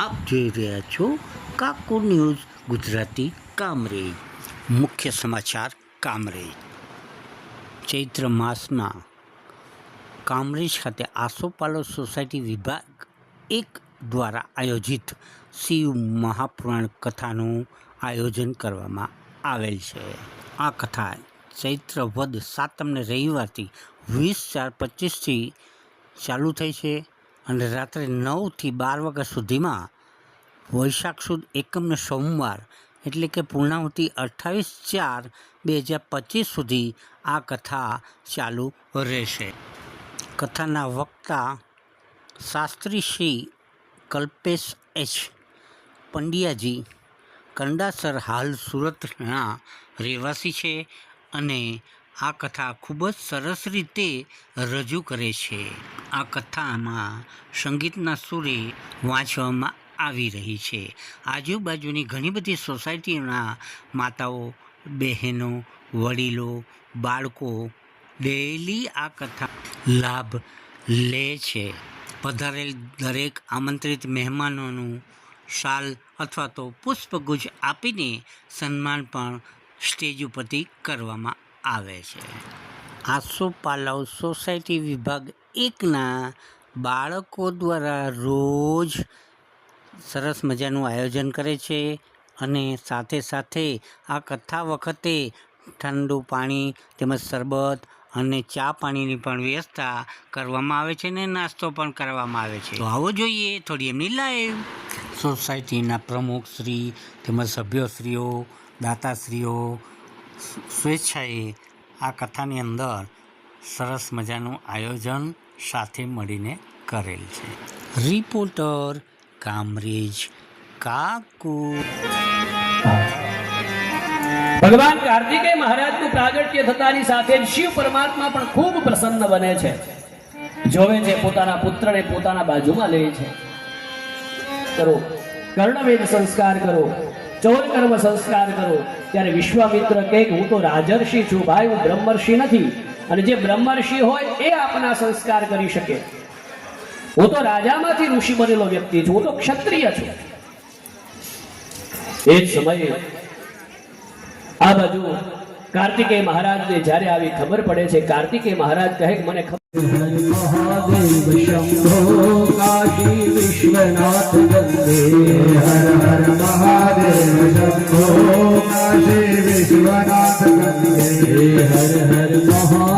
આપ જોઈ રહ્યા છો કાકો ન્યૂઝ, ગુજરાતી કામરેજ. મુખ્ય સમાચાર કામરેજ. ચૈત્ર માસના કામરેજ ખાતે આસોપાલો સોસાયટી વિભાગ એક દ્વારા આયોજિત શિવ મહાપુરાણ કથાનું આયોજન કરવામાં આવેલ છે. આ કથા ચૈત્ર વદ સાતમને રવિવારથી વીસ ચાર પચીસથી ચાલુ થઈ છે. અને રાત્રે નવથી બાર વાગ્યા સુધીમાં વૈશાખ સુદ એકમને સોમવાર એટલે કે પૂર્ણાહુતિ અઠ્ઠાવીસ ચાર બે હજાર પચીસ સુધી આ કથા ચાલુ રહેશે. કથાના વક્તા શાસ્ત્રી શ્રી કલ્પેશ એચ. પંડ્યાજી કંડાસર હાલ સુરતના રહેવાસી છે અને આ કથા ખૂબ જ સરસ રીતે રજૂ કરે છે. આ કથામાં સંગીતના સુરે વાંચવામાં આવી રહી છે. આજુબાજુની ઘણી બધી સોસાયટીઓના માતાઓ, બહેનો, વડીલો, બાળકો ડેલી આ કથા લાભ લે છે. પધારેલ દરેક આમંત્રિત મહેમાનોનું શાલ અથવા તો પુષ્પગુચ્છ આપીને સન્માન પણ સ્ટેજ ઉપરથી કરવામાં આવે છે. આસોપાલવ સોસાયટી વિભાગ એકના બાળકો દ્વારા રોજ સરસ મજાનું આયોજન કરે છે અને સાથે સાથે આ કથા વખતે ઠંડુ પાણી તેમજ શરબત અને ચા પાણીની પણ વ્યવસ્થા કરવામાં આવે છે ને નાસ્તો પણ કરવામાં આવે છે. તો આવો જોઈએ થોડી એમની લાઈવ સોસાયટીના પ્રમુખ શ્રી તેમજ સભ્યશ્રીઓ, દાતાશ્રીઓ સ્વેચ્છાએ આ કથાની અંદર સરસ મજાનું આયોજન સાથે મળીને કરેલ છે. રિપોર્ટર કામરેજ કાકુ. ભગવાન કાર્તિકેય મહારાજનું પ્રાગટ્ય થતાની સાથે જ શિવ પરમાત્મા પણ ખૂબ પ્રસન્ન બને છે. જોવે છે પોતાના પુત્રને પોતાના બાજુમાં લે છે. કરો કર્ણવેદ સંસ્કાર કરો. ચોર કર્મ સંસ્કાર કરો. ત્યારે વિશ્વામિત્ર કહે કે હું તો રાજર્ષિ છું ભાઈ, હું બ્રહ્મર્ષિ નથી. અને જે બ્રહ્મર્ષિ હોય એ આપના સંસ્કાર કરી શકે. હું તો રાજામાંથી ઋષિ બનેલો વ્યક્તિ છું, હું તો ક્ષત્રિય છું. એ જ સમયે આ બાજુ કાર્તિકેય મહારાજને જ્યારે આવી ખબર પડે છે, કાર્તિકેય મહારાજ કહે મને ખબર વિશ્વનાથ વંદે હર હર મહાદેવ શંભો કાશી વિશ્વનાથ વંદે હર હર